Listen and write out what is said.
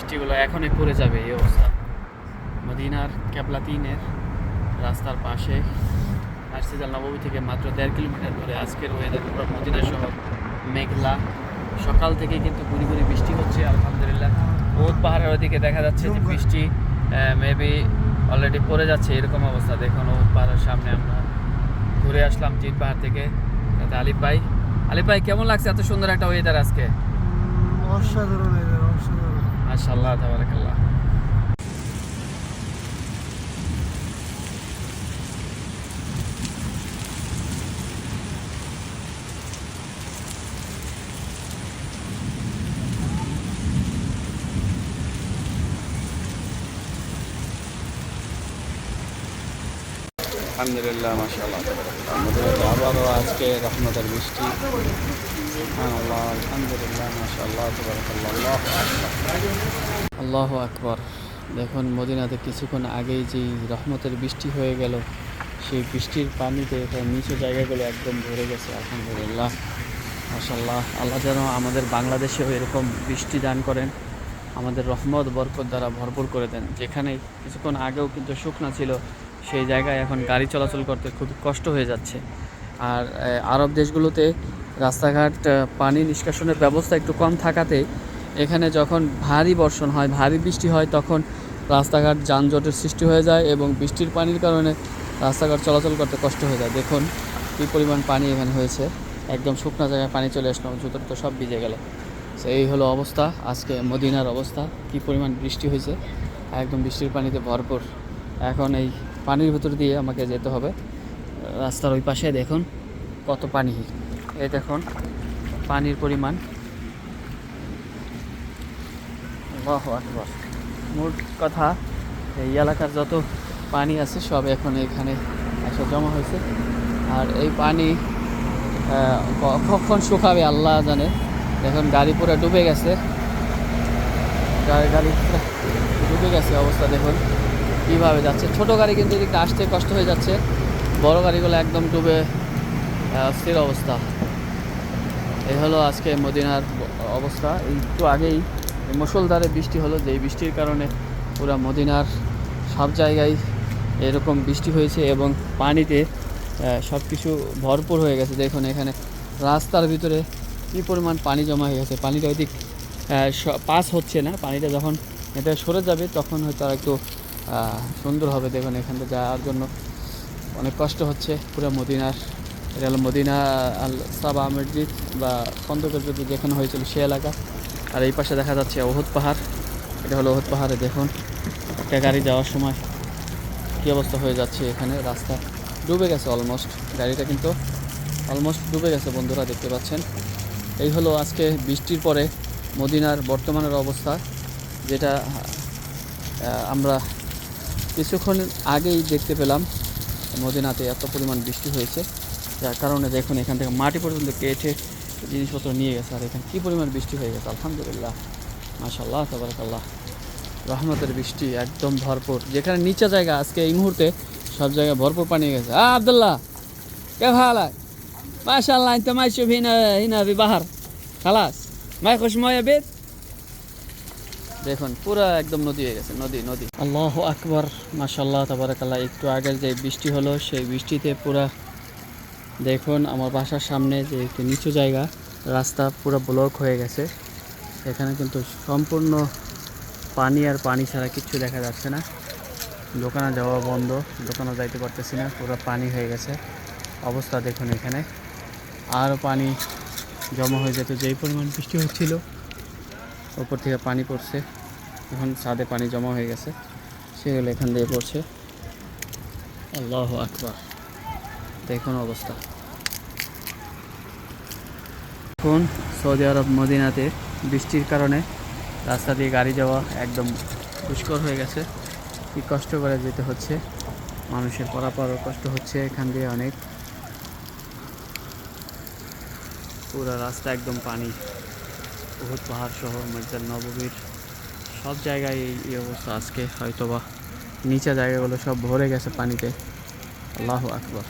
বৃষ্টিগুলো এখনই পড়ে যাবে এই অবস্থা। মদিনার ক্যাবলা তিনের রাস্তার পাশে আরসিদাল নবমী থেকে মাত্র দেড় কিলোমিটার দূরে আজকের ওয়েদার পুরো মদিনা শহর মেঘলা। সকাল থেকে কিন্তু গুড়ি গুড়ি বৃষ্টি হচ্ছে, আলহামদুলিল্লাহ। বহুত পাহাড়ের ওদিকে দেখা যাচ্ছে যে বৃষ্টি মেবি অলরেডি পড়ে যাচ্ছে এরকম অবস্থা। দেখুন বহুত পাহাড়ের সামনে আমরা ঘুরে আসলাম জিন পাহাড় থেকে। তাতে আলিফ ভাই। আলিফ ভাই, কেমন লাগছে এত সুন্দর একটা ওয়েদার আজকে? অসাধারণ এদের অসাধারণ। মাশাআল্লাহ তাবারাকাল্লাহ। আলহামদুলিল্লাহ তাবারাকাল্লাহ আমাদের আবারও আজকে রহমতের বৃষ্টি আল্লাহ আলহামদুলিল্লাহ তাবারাকাল্লাহ আল্লাহু আকবার। দেখুন, মদিনাতে কিছুক্ষণ আগেই যেই রহমতের বৃষ্টি হয়ে গেল, সেই বৃষ্টির পানিতে এখানে নিচু জায়গাগুলো একদম ভরে গেছে, আলহামদুলিল্লাহ। মাশাল্লাহ আল্লাহ যেন আমাদের বাংলাদেশেও এরকম বৃষ্টি দান করেন, আমাদের রহমত, বরকত দ্বারা ভরপুর করে দেন। যেখানে কিছুক্ষণ আগেও কিন্তু শুকনা ছিল সেই জায়গায় এখন গাড়ি চলাচল করতে খুবই কষ্ট হয়ে যাচ্ছে। আর আরব দেশগুলোতে রাস্তাঘাট পানি নিষ্কাশনের ব্যবস্থা একটু কম থাকাতে এখানে যখন ভারী বর্ষণ হয়, ভারী বৃষ্টি হয়, তখন রাস্তাঘাট যানজটের সৃষ্টি হয়ে যায় এবং বৃষ্টির পানির কারণে রাস্তাঘাট চলাচল করতে কষ্ট হয়ে যায়। দেখুন কী পরিমাণ পানি এখানে হয়েছে। একদম শুকনো জায়গায় পানি চলে আসলো জুতো তো সব ভিজে গেল। তো এই হলো অবস্থা। আজকে মদিনার অবস্থা। কী পরিমাণ বৃষ্টি হয়েছে। একদম বৃষ্টির পানিতে ভরপুর। এখন এই পানির ভিতর দিয়ে আমাকে যেতে হবে। রাস্তার ওই পাশে দেখুন কত পানি। এই দেখুন, পানির পরিমাণ। আকবার। মোট কথা, এই এলাকার যত পানি আছে সব এখন এখানে এসে জমা হয়েছে। আর এই পানি কখন শুকাবে আল্লাহ জানে। এখন গাড়ি পুরো ডুবে গেছে। গাড়ি ডুবে গেছে অবস্থা, দেখুন। কীভাবে যাচ্ছে? ছোট গাড়ি কিন্তু এদিকে আসতে কষ্ট হয়ে যাচ্ছে। বড় গাড়িগুলো একদম ডুবে আহ, অস্থির অবস্থা। এই হলো আজকে মদিনার অবস্থা। একটু আগেই এই মুষলধারে বৃষ্টি হলো। যেই বৃষ্টির কারণে পুরো মদিনার সব জায়গায় এরকম বৃষ্টি হয়েছে এবং পানিতে সব কিছু ভরপুর হয়ে গেছে। দেখুন এখানে রাস্তার ভিতরে কী পরিমাণ পানি জমা হয়ে গেছে। পানিটা ওইদিক পাস হচ্ছে না। পানিটা যখন এটা সরে যাবে তখন হয়তো আর একটু সুন্দর হবে দেখুন এখান যাওয়ার জন্য। অনেক কষ্ট হচ্ছে পুরো মদিনার এটা হলো মদিনা, আল সাবা মসজিদ বা খন্দকের যুদ্ধ যেখানে হয়েছিল সে এলাকা। আর এই পাশে দেখা যাচ্ছে ওহুদ পাহাড়। এটা হলো ওহুদ পাহাড়ে দেখুন, একটা গাড়ি যাওয়ার সময় কী অবস্থা হয়ে যাচ্ছে এখানে রাস্তা। ডুবে গেছে অলমোস্ট গাড়িটা কিন্তু অলমোস্ট ডুবে গেছে বন্ধুরা, দেখতে পাচ্ছেন। এই হলো আজকে বৃষ্টির পরে মদিনার বর্তমানের অবস্থা, যেটা আমরা কিছুক্ষণ আগেই দেখতে পেলাম মদিনাতে এত পরিমাণ বৃষ্টি হয়েছে, যার কারণে দেখুন এখান থেকে মাটি পর্যন্ত কেটে জিনিসপত্র নিয়ে গেছে, আর এখানে কী পরিমাণ বৃষ্টি হয়ে গেছে, আলহামদুলিল্লাহ মাশাল্লাহ তবরকাল্লাহ, রহমতের বৃষ্টি একদম ভরপুর। যেখানে নিচে জায়গা, আজকে এই মুহূর্তে সব জায়গায় ভরপুর পানি গেছে। আ, আবদুল্লাহ, কে ভালো? মাশাল্লাহ তো শুভ হিনা হিনা বাহার, খালাস মাই খুশময় বেদ দেখুন, পুরো একদম নদী হয়ে গেছে, নদী নদী। আল্লাহ আকবর মাশাল্লাহ তাবারাকাল্লাহ। একটু আগের যে বৃষ্টি হলো, সেই বৃষ্টিতে পুরা, দেখুন আমার বাসার সামনে যে একটু নিচু জায়গা, রাস্তা পুরো ব্লক হয়ে গেছে। এখানে কিন্তু সম্পূর্ণ পানি আর পানি ছাড়া কিচ্ছু দেখা যাচ্ছে না। দোকানে যাওয়া বন্ধ, দোকানে যাইতে পারতেছি না, পুরো পানি হয়ে গেছে। অবস্থা দেখুন এখানে। আরও পানি জমা হয়ে যেত, যেই পরিমাণ বৃষ্টি হচ্ছিল, ওপর থেকে পানি পড়ছে। এখন ছাদে পানি জমা হয়ে গেছে। সেগুলো এখান দিয়ে পড়ছে। আল্লাহ আকবার। দেখুন অবস্থা। এখন সৌদি আরব মদিনাতে বৃষ্টির কারণে রাস্তা দিয়ে গাড়ি যাওয়া একদম দুষ্কর হয়ে গেছে। কি কষ্ট করে যেতে হচ্ছে। মানুষের পরাপারও কষ্ট হচ্ছে এখান দিয়ে অনেক। পুরো রাস্তা একদম পানি। বহুত পাহাড় সহ মসজিদ নববীর। সব জায়গায় এই অবস্থা। আজকে হয়তোবা নিচে জায়গাগুলো সব ভরে গেছে পানিতে। আল্লাহ আকবর।